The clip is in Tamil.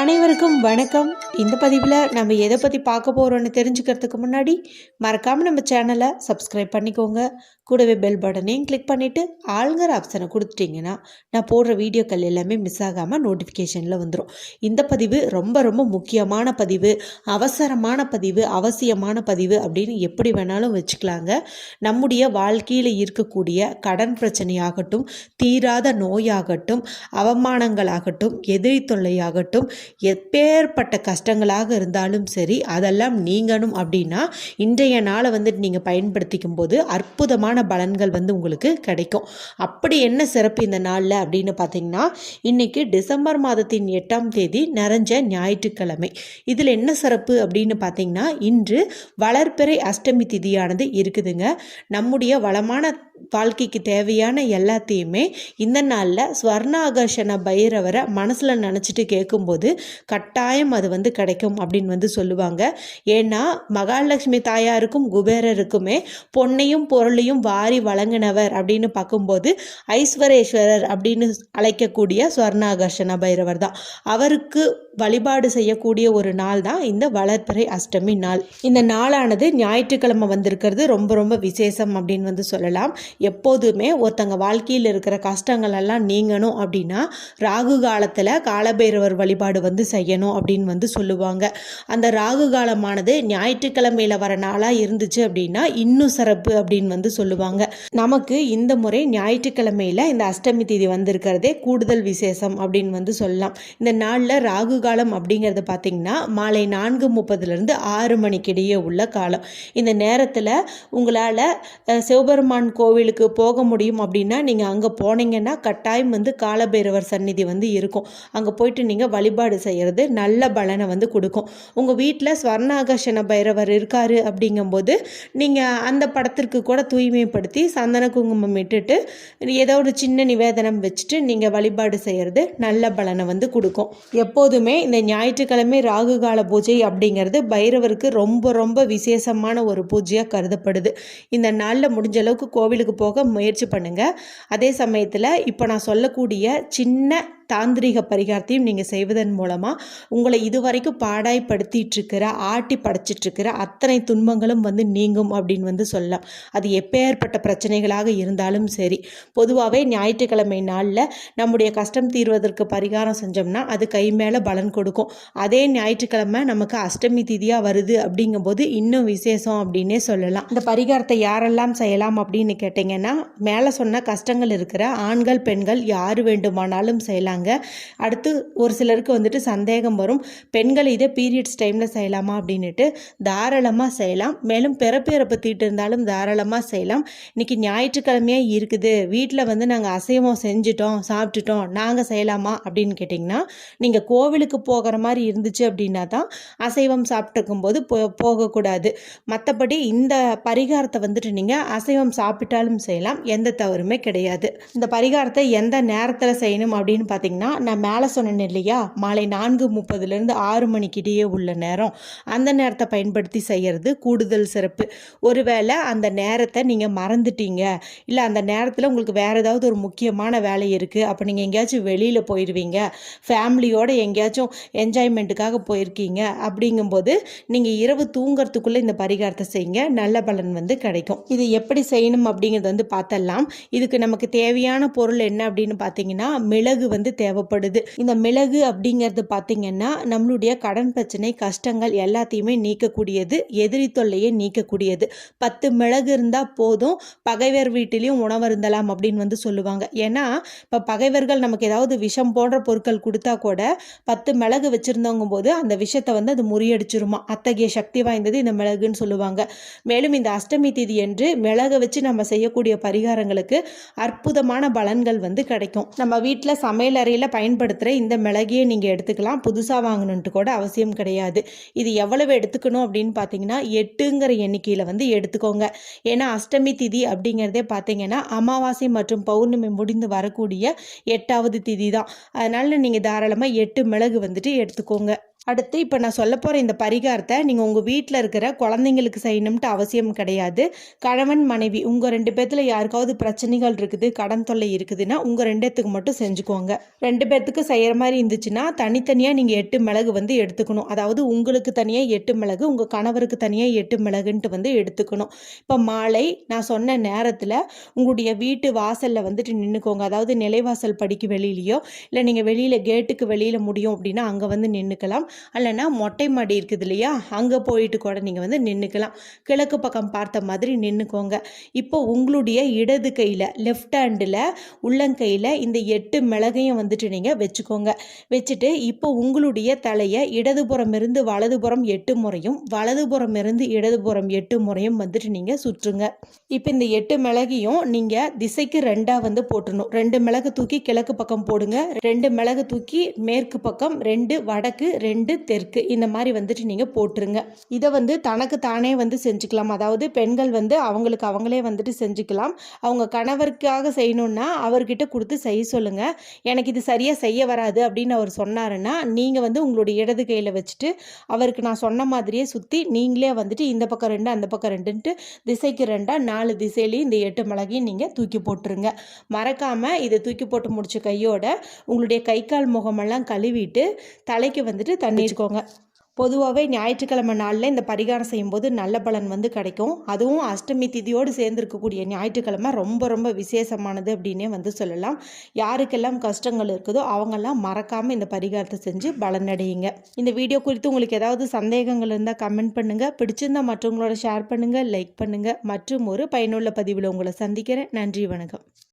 அனைவருக்கும் வணக்கம். இந்த பதிவில் நம்ம எதை பற்றி பார்க்க போகிறோன்னு தெரிஞ்சுக்கிறதுக்கு முன்னாடி மறக்காமல் நம்ம சேனலை சப்ஸ்கிரைப் பண்ணிக்கோங்க. கூடவே பெல் பட்டனையும் கிளிக் பண்ணிவிட்டு ஆளுங்கிற ஆப்ஷனை கொடுத்துட்டிங்கன்னா நான் போடுற வீடியோக்கள் எல்லாமே மிஸ் ஆகாமல் நோட்டிஃபிகேஷனில் வந்துடும் இந்த பதிவு ரொம்ப ரொம்ப முக்கியமான பதிவு அவசரமான பதிவு அவசியமான பதிவு அப்படின்னு எப்படி வேணாலும் வச்சுக்கலாங்க. நம்முடைய வாழ்க்கையில் இருக்கக்கூடிய கடன் பிரச்சனையாகட்டும் தீராத நோயாகட்டும் அவமானங்களாகட்டும் எதிரி தொல்லையாகட்டும் எப்பேற்பட்ட கஷ்டங்களாக இருந்தாலும் சரி அதெல்லாம் நீங்கணும் அப்படின்னா இன்றைய நாளை வந்துட்டு நீங்கள் பயன்படுத்திக்கும் போது அற்புதமான பலன்கள் வந்து உங்களுக்கு கிடைக்கும். அப்படி என்ன சிறப்பு இந்த நாளில் அப்படின்னு பார்த்தீங்கன்னா இன்னைக்கு டிசம்பர் மாதத்தின் எட்டாம் தேதி நிறைஞ்ச ஞாயிற்றுக்கிழமை. இதில் என்ன சிறப்பு அப்படின்னு பார்த்தீங்கன்னா இன்று வளர்ப்பிறை அஷ்டமி திதியானது இருக்குதுங்க. நம்முடைய வளமான வாழ்க்கைக்கு தேவையான எல்லாத்தையுமே இந்த நாளில் ஸ்வர்ணாகர்ஷண பைரவரை மனசில் நினச்சிட்டு கேட்கும்போது கட்டாயம் அது வந்து கிடைக்கும் அப்படின்னு வந்து சொல்லுவாங்க. ஏன்னா மகாலட்சுமி தாயாருக்கும் குபேரருக்குமே பொன்னையும் பொருளையும் வாரி வழங்கினவர் அப்படின்னு பார்க்கும்போது ஐஸ்வரேஸ்வரர் அப்படின்னு அழைக்கக்கூடிய ஸ்வர்ணாகர்ஷண பைரவர் தான். அவருக்கு வழிபாடு செய்யக்கூடிய ஒரு நாள் தான் இந்த வளர்பிறை அஷ்டமி நாள். இந்த நாளானது ஞாயிற்றுக்கிழமை வந்திருக்கிறது. ரொம்ப ரொம்ப விசேஷம் அப்படின்னு வந்து சொல்லலாம். எப்போதுமே ஒருத்தங்க வாழ்க்கையில் இருக்கிற கஷ்டங்கள் எல்லாம் நீங்கணும் அப்படின்னா ராகு காலத்தில் காலபைரவர் வழிபாடு வந்து செய்யணும் அப்படின்னு வந்து சொல்லுவாங்க. அந்த ராகு காலமானது ஞாயிற்றுக்கிழமையில் வர நாளாக இருந்துச்சு அப்படின்னா இன்னும் சிறப்பு அப்படின்னு வந்து சொல்லுவாங்க. நமக்கு இந்த முறை ஞாயிற்றுக்கிழமையில் இந்த அஷ்டமி தேதி வந்திருக்கிறதே கூடுதல் விசேஷம் அப்படின்னு வந்து சொல்லலாம். இந்த நாளில் ராகு காலம் அப்படிங்கிறது பார்த்திங்கன்னா மாலை நான்கு முப்பதுலேருந்து ஆறு மணிக்கிடையே உள்ள காலம். இந்த நேரத்தில் உங்களால் சிவபெருமான் கோவில் கோவிலுக்கு போக முடியும் அப்படின்னா நீங்கள் அங்கே போனீங்கன்னா கட்டாயம் வந்து காலபைரவர் சந்நிதி வந்து இருக்கும். அங்கே போயிட்டு நீங்கள் வழிபாடு செய்கிறது நல்ல பலனை வந்து கொடுக்கும். உங்கள் வீட்டில் ஸ்வர்ணாகர்ஷண பைரவர் இருக்காரு அப்படிங்கும்போது நீங்கள் அந்த படத்திற்கு கூட தூய்மைப்படுத்தி சந்தன குங்குமம் இட்டுட்டு ஏதோ ஒரு சின்ன நிவேதனம் வச்சுட்டு நீங்கள் வழிபாடு செய்கிறது நல்ல பலனை வந்து கொடுக்கும். எப்போதுமே இந்த ஞாயிற்றுக்கிழமை ராகு கால பூஜை அப்படிங்கிறது பைரவருக்கு ரொம்ப ரொம்ப விசேஷமான ஒரு பூஜையாக கருதப்படுது. இந்த நாளில் முடிஞ்ச அளவுக்கு கோவிலுக்கு போக முயற்சி பண்ணுங்க. அதே சமயத்தில் இப்போ நான் சொல்லக்கூடிய சின்ன தாந்திரிக பரிகாரத்தையும் நீங்கள் செய்வதன் மூலமாக உங்களை இதுவரைக்கும் பாடாய்ப்படுத்திட்டு இருக்கிற ஆட்டி படைச்சிட்டு இருக்கிற அத்தனை துன்பங்களும் வந்து நீங்கும் அப்படின்னு வந்து சொல்லலாம். அது எப்பேற்பட்ட பிரச்சனைகளாக இருந்தாலும் சரி. பொதுவாகவே ஞாயிற்றுக்கிழமை நாளில் நம்முடைய கஷ்டம் தீர்வதற்கு பரிகாரம் செஞ்சோம்னா அது கை மேலே பலன் கொடுக்கும். அதே ஞாயிற்றுக்கிழமை நமக்கு அஷ்டமி திதியாக வருது அப்படிங்கும்போது இன்னும் விசேஷம் அப்படின்னே சொல்லலாம். இந்த பரிகாரத்தை யாரெல்லாம் செய்யலாம் அப்படின்னு கேட்டிங்கன்னா மேலே சொன்ன கஷ்டங்கள் இருக்கிற ஆண்கள் பெண்கள் யார் வேண்டுமானாலும் செய்யலாங்க. அடுத்து ஒரு சிலருக்கு வந்துட்டு சந்தேகம் வரும். பெண்கள் இதை பீரியட்ஸ் டைமில் செய்யலாமா அப்படின்னுட்டு தாராளமாக செய்யலாம். மேலும் பிறப்பிறப்பு தீட்டு இருந்தாலும் தாராளமாக செய்யலாம். இன்னைக்கு ஞாயிற்றுக்கிழமையாக இருக்குது. வீட்டில் வந்து நாங்கள் அசைவம் செஞ்சுட்டோம் சாப்பிட்டுட்டோம். நாங்கள் செய்யலாமா அப்படின்னு கேட்டிங்கன்னா நீங்கள் கோவிலுக்கு போகிற மாதிரி இருந்துச்சு அப்படின்னா தான் அசைவம் சாப்பிட்டுக்கும் போது போ போகக்கூடாது. மற்றபடி இந்த பரிகாரத்தை வந்துட்டு நீங்கள் அசைவம் சாப்பிட்டாலும் செய்யலாம். எந்த தவறுமே கிடையாது. இந்த பரிகாரத்தை எந்த நேரத்தில் செய்யணும் அப்படின்னு பார்த்தீங்கன்னா நான் மேலே சொன்னேன் இல்லையா? மாலை நான்கு முப்பதுலேருந்து ஆறு மணிக்கிடையே உள்ள நேரம். அந்த நேரத்தை பயன்படுத்தி செய்கிறது கூடுதல் சிறப்பு. ஒருவேளை அந்த நேரத்தை நீங்கள் மறந்துட்டீங்க. இல்லை அந்த நேரத்தில் உங்களுக்கு வேறு ஏதாவது ஒரு முக்கியமான வேலை இருக்குது அப்போ நீங்கள் எங்கேயாச்சும் வெளியில் போயிடுவீங்க ஃபேமிலியோடு எங்கேயாச்சும் என்ஜாய்மெண்ட்டுக்காக போயிருக்கீங்க. அப்படிங்கும்போது நீங்கள் இரவு தூங்குறதுக்குள்ளே இந்த பரிகாரத்தை செய்யுங்க. நல்ல பலன் வந்து கிடைக்கும். இது எப்படி செய்யணும் அப்படிங்கிறது வந்து பார்த்தலாம் இதுக்கு நமக்கு தேவையான பொருள் என்ன அப்படின்னு பார்த்தீங்கன்னா மிளகு வந்து தேவைப்படுது. இந்த மிளகு அப்படிங்கிறது பார்த்தீங்கன்னா நம்மளுடைய கடன் பிரச்சனை கஷ்டங்கள் எல்லாத்தையுமே நீக்கக்கூடியது எதிரி தொல்லையை நீக்கக்கூடியது. பத்து மிளகு இருந்தால் போதும் பகைவர் வீட்டிலையும் உணவு இருந்தலாம் அப்படின்னு வந்து சொல்லுவாங்க. ஏன்னா இப்போ பகைவர்கள் நமக்கு ஏதாவது விஷம் போன்ற பொருட்கள் கொடுத்தா கூட பத்து மிளகு வச்சுருந்தவங்க போது அந்த விஷத்தை வந்து அது முறியடிச்சிருமா. அத்தகைய சக்தி வாய்ந்தது இந்த மிளகுன்னு சொல்லுவாங்க. மேலும் இந்த அஷ்டமி திதி என்று மிளகு வச்சு நம்ம செய்யக்கூடிய பரிகாரங்களுக்கு அற்புதமான பலன்கள் வந்து கிடைக்கும். நம்ம வீட்டில் சமையல் அறையில் பயன்படுத்துகிற இந்த மிளகையை நீங்கள் எடுத்துக்கலாம். புதுசாக வாங்கணுன்ட்டு கூட அவசியம் கிடையாது. இது எவ்வளவு எடுத்துக்கணும் அப்படின்னு பார்த்தீங்கன்னா எட்டுங்கிற எண்ணிக்கையில் வந்து எடுத்துக்கோங்க. ஏன்னா அஷ்டமி திதி அப்படிங்கிறதே பார்த்தீங்கன்னா அமாவாசை மற்றும் பௌர்ணமி முடிந்து வரக்கூடிய எட்டாவது திதி தான். அதனால் நீங்கள் தாராளமாக எட்டு மிளகு வந்துட்டு எடுத்துக்கோங்க. அடுத்து இப்போ நான் சொல்ல போகிற இந்த பரிகாரத்தை நீங்கள் உங்கள் வீட்டில் இருக்கிற குழந்தைங்களுக்கு செய்யணும்ட்டு அவசியம் கிடையாது. கணவன் மனைவி உங்கள் ரெண்டு பேர்த்தில் யாருக்காவது பிரச்சனைகள் இருக்குது கடன் தொல்லை இருக்குதுன்னா உங்கள் ரெண்டுத்துக்கு மட்டும் செஞ்சுக்கோங்க. ரெண்டு பேர்த்துக்கு செய்கிற மாதிரி இருந்துச்சுன்னா தனித்தனியாக நீங்கள் எட்டு மிளகு வந்து எடுத்துக்கணும். அதாவது உங்களுக்கு தனியாக எட்டு மிளகு உங்கள் கணவருக்கு தனியாக எட்டு மிளகுன்ட்டு வந்து எடுத்துக்கணும். இப்போ மாலை நான் சொன்ன நேரத்தில் உங்களுடைய வீட்டு வாசலில் வந்துட்டு நின்றுக்கோங்க அதாவது நிலைவாசல் படிக்கு வெளியிலையோ இல்லை நீங்கள் வெளியில் கேட்டுக்கு வெளியில் முடியும் அப்படின்னா அங்கே வந்து நின்றுக்கலாம் இல்லைன்னா மொட்டை மாடி இருக்குது இல்லையா? அங்கே போயிட்டு கூட நீங்கள் வந்து நின்றுக்கலாம் கிழக்கு பக்கம் பார்த்த மாதிரி நின்றுக்கோங்க இப்போ உங்களுடைய இடது கையில் லெஃப்ட் ஹேண்டில் உள்ளங்கையில் இந்த எட்டு மிளகையும் வந்துட்டு நீங்கள் வச்சுக்கோங்க. வச்சுட்டு இப்போ உங்களுடைய தலையை இடதுபுறம் இருந்து வலதுபுறம் எட்டு முறையும் வலதுபுறம் இருந்து இடதுபுறம் எட்டு முறையும் வந்துட்டு நீங்கள் சுற்றுங்க. இப்போ இந்த எட்டு மிளகையும் நீங்கள் திசைக்கு ரெண்டாக வந்து போட்டுடணும் ரெண்டு மிளகு தூக்கி கிழக்கு பக்கம் போடுங்க. ரெண்டு மிளகு தூக்கி மேற்கு பக்கம் ரெண்டு வடக்கு ரெண்டு ரெண்டு தெற்கு இந்த மாதிரி வந்துட்டு நீங்கள் போட்டுருங்க. இதை வந்து தனக்கு தானே வந்து செஞ்சுக்கலாம். அதாவது பெண்கள் வந்து அவங்களுக்கு அவங்களே வந்துட்டு செஞ்சுக்கலாம். அவங்க கணவருக்காக செய்யணுன்னா அவர்கிட்ட கொடுத்து செய்ய சொல்லுங்கள் எனக்கு இது சரியாக செய்ய வராது அப்படின்னு அவர் சொன்னாருன்னா நீங்கள் வந்து உங்களுடைய இடது கையில் வச்சுட்டு அவருக்கு நான் சொன்ன மாதிரியே சுற்றி நீங்களே வந்துட்டு இந்த பக்கம் ரெண்டு அந்த பக்கம் ரெண்டுன்ட்டு திசைக்கு ரெண்டாக நாலு திசையிலையும் இந்த எட்டு மிளகையும் நீங்கள் தூக்கி போட்டுருங்க. மறக்காமல் இதை தூக்கி போட்டு முடிச்ச கையோட உங்களுடைய கை கால் முகமெல்லாம் கழுவிட்டு தலைக்கு வந்துட்டு தண்ணி பண்ணியிருக்கோங்க பொதுவாகவே ஞாயிற்றுக்கிழமை நாளில் இந்த பரிகாரம் செய்யும்போது நல்ல பலன் வந்து கிடைக்கும். அதுவும் அஷ்டமி திதியோடு சேர்ந்துருக்கக்கூடிய ஞாயிற்றுக்கிழமை ரொம்ப ரொம்ப விசேஷமானது அப்படின்னே வந்து சொல்லலாம். யாருக்கெல்லாம் கஷ்டங்கள் இருக்குதோ அவங்கெல்லாம் மறக்காமல் இந்த பரிகாரத்தை செஞ்சு பலனடையுங்க. இந்த வீடியோ குறித்து உங்களுக்கு ஏதாவது சந்தேகங்கள் இருந்தால் கமெண்ட் பண்ணுங்கள் பிடிச்சிருந்தால் மற்றவங்களோட ஷேர் பண்ணுங்கள் லைக் பண்ணுங்கள் மற்றும் ஒரு பயனுள்ள பதிவில் உங்களை சந்திக்கிறேன். நன்றி வணக்கம்.